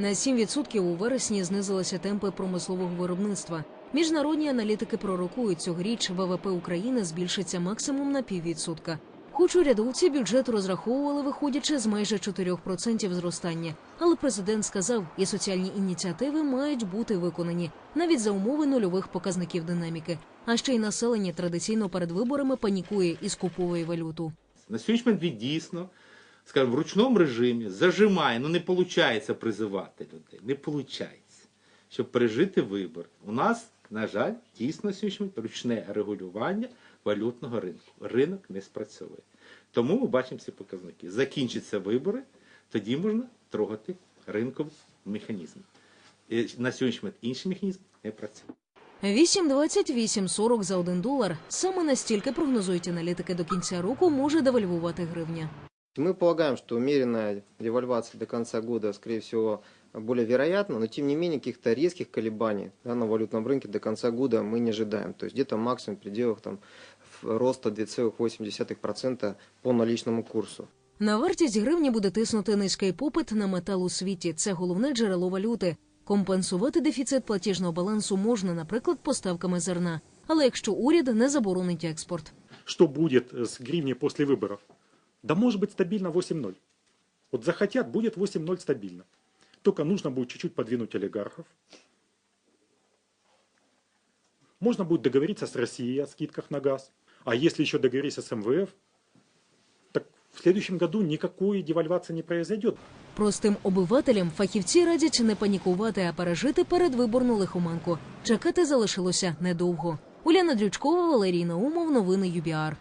На 7% у вересні знизилися темпи промислового виробництва. Міжнародні аналітики пророкують, цьогоріч ВВП України збільшиться максимум на піввідсотка. Хоч урядовці бюджет розраховували, виходячи з майже 4% зростання. Але президент сказав, і соціальні ініціативи мають бути виконані навіть за умови нульових показників динаміки. А ще й населення традиційно перед виборами панікує і скуповує валюту. На сьогоднішній дійсно, скажімо, в ручному режимі зажимає, ну не виходить призивати людей, не виходить, щоб пережити вибори. У нас, на жаль, дійсно на ручне регулювання валютного ринку. Ринок не спрацьовує. Тому ми бачимо ці показники. Закінчаться вибори, тоді можна трогати ринковий механізм. На сьогоднішній момент інший механізм не працює. 8,28,40 за 1 долар. Саме настільки прогнозують аналітики до кінця року може девальвувати гривня. Мы полагаем, что умеренная девальвация до конца года, скорее всего, более вероятна, но тем не менее каких-то резких колебаний да, на валютном рынке до конца года мы не ожидаем. То есть где-то максимум в пределах там, в- роста 2,8% по наличному курсу. На вартість гривні буде тиснути низький попит на метал у світі. Це головне джерело валюти. Компенсувати дефіцит платіжного балансу можна, наприклад, поставками зерна. Але якщо уряд не заборонить експорт. Что будет с гривней после выборов? Да может быть стабильно 8-0. Вот захотят, будет 8-0 стабильно. Только нужно будет чуть-чуть подвинуть олигархов. Можно будет договориться с Россией о скидках на газ. А если еще договориться с МВФ, так в следующем году никакой девальвации не произойдет. Простим обивателям фахівці радять не панікувати, а пережити передвиборну лихоманку. Чекати залишилося недовго. Уляна Дрючкова, Валерій Наумов. Новини ЮБІАР.